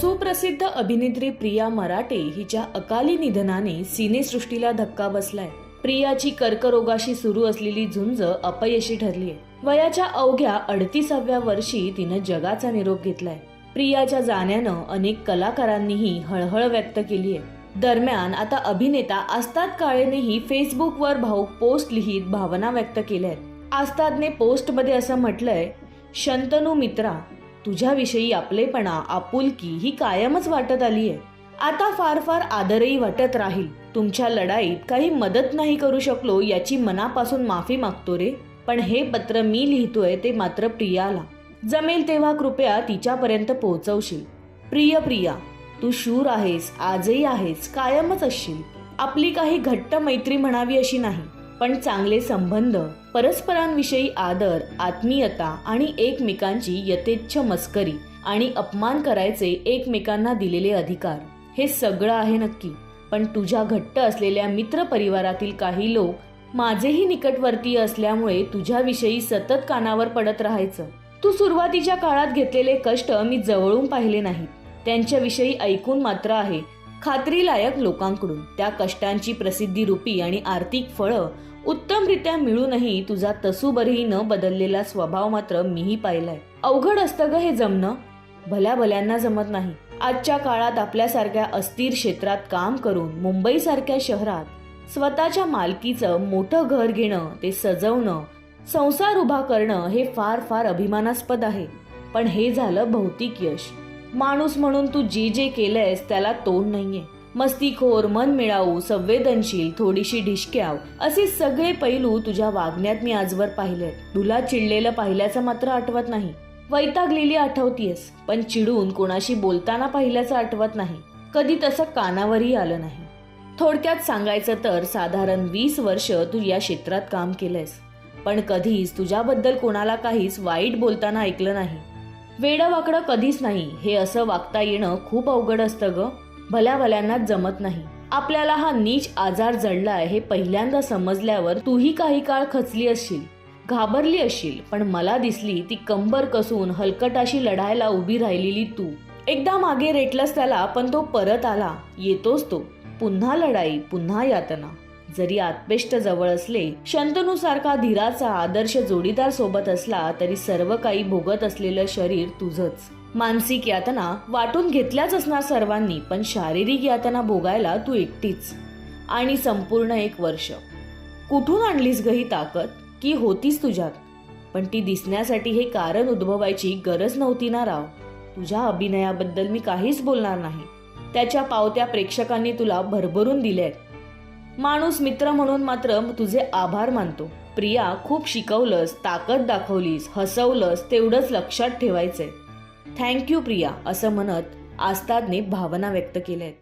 सुप्रसिद्ध अभिनेत्री प्रिया मराठे हिच्या अकाली निधनाने सिनेसृष्टीला धक्का बसलाय. प्रियाची कर्करोगाशी सुरू असलेली झुंज अपयशी ठरलीय. वयाच्या अवघ्या अडतीसाव्या वर्षी तिनं जगाचा निरोप घेतलाय. प्रियाच्या जाण्यानं अनेक कलाकारांनीही हळहळ व्यक्त केली आहे दरम्यान आता अभिनेता आस्ताद काळेनेही फेसबुकवर भाऊक पोस्ट लिहित भावना व्यक्त केल्या आहेत आस्तादने पोस्टमध्ये असं म्हटलंय शंतनू मित्रा तुझ्याविषयी आपलेपणा आपुलकी ही कायमच वाटत आली आहे आता फार फार आदरही वाटत राहील. तुमच्या लढाईत काही मदत नाही करू शकलो याची मनापासून माफी मागतो रे. पण हे पत्र मी लिहितोय ते मात्र प्रियाला. जमेल तेव्हा कृपया तिच्यापर्यंत पोहोचवशील. प्रिय प्रिया तू शूर आहेस आजही आहेस कायमच असशील. आपली काही घट्ट मैत्री म्हणावी अशी नाही. पण चांगले संबंध परस्परांविषयी आदर आत्मीयता आणि एकमेकांची यथेच्छ मस्करी आणि अपमान करायचे एकमेकांना दिलेले अधिकार. हे सगळं आहे नक्की. पण तुझ्या घट्ट असलेल्या मित्र परिवारातील काही लोक माझेही निकटवर्तीय असल्यामुळे तुझ्याविषयी सतत कानावर पडत राहायचं. तू सुरुवातीच्या काळात घेतलेले कष्ट मी जवळून पाहिले नाहीत. त्यांच्याविषयी ऐकून मात्र आहे. खात्रीलायक लोकांकडून. त्या कष्टांची प्रसिद्धी रूपी आणि आर्थिक फळं उत्तमरित्या मिळूनही तुझा तसूबरही न बदललेला स्वभाव मात्र मीही पाहिलाय. अवघड असतं ग हे जमणं. भल्या भल्यांना जमत नाही. आजच्या काळात आपल्यासारख्या अस्थिर क्षेत्रात काम करून मुंबईसारख्या शहरात स्वतःच्या मालकीचं मोठं घर घेणं ते सजवणं संसार उभा करणं हे फार फार अभिमानास्पद आहे. पण हे झालं भौतिक यश. माणूस म्हणून तू जे जे केलंयस त्याला तोंड नाहीये. मस्तीखोर मन मिळावू संवेदनशील थोडीशी ढिशक्याव असे सगळे पैलू तुझ्या वागण्यात मी आजवर पाहिले तुला चिडलेलं पाहिल्याचं मात्र आठवत नाही. वैतागलेली आठवतीयस पण चिडून कोणाशी बोलताना पाहिल्याचं आठवत नाही. कधी तसं कानावरही आलं नाही. थोडक्यात सांगायचं तर साधारण वीस वर्ष तू या क्षेत्रात काम केलंयस. पण कधीच तुझ्याबद्दल कोणाला काहीच वाईट बोलताना ऐकलं नाही. वेडं वाकडं कधीच नाही. हे असं वागता येणं खूप अवघड असतं ग. भल्या भल्यांनाच जमत नाही. आपल्याला हा नीच आजार जडलाय हे पहिल्यांदा समजल्यावर तूही काही काळ खचली असशील. घाबरली असशील पण मला दिसली ती कंबर कसून हलकटाशी लढायला उभी राहिलेली तू. एकदा मागे रेटलंस त्याला पण तो परत आला. येतोच तो. पुन्हा लढाई पुन्हा यातना. जरी आत्पेष्ट जवळ असले शंतनूसारखा धीराचा आदर्श जोडीदार सोबत असला तरी सर्व काही भोगत असलेलं शरीर तुझंच. मानसिक यातना वाटून घेतल्याच असणार सर्वांनी पण शारीरिक यातना भोगायला तू एकटीच. आणि संपूर्ण एक वर्ष. कुठून आणलीस ग ही ताकद? की होतीस तुझ्यात? पण ती दिसण्यासाठी हे कारण उद्भवायची गरज नव्हती ना राव. तुझ्या अभिनयाबद्दल मी काहीच बोलणार नाही. त्याच्या पावत्या प्रेक्षकांनी तुला भरभरून दिल्यात माणूस मित्र म्हणून मात्र तुझे आभार मानतो. प्रिया खूप शिकवलंस ताकद दाखवलीस हसवलंस तेवढंच लक्षात ठेवायचंय. थँक्यू प्रिया असं म्हणत आस्तादने भावना व्यक्त केल्या आहेत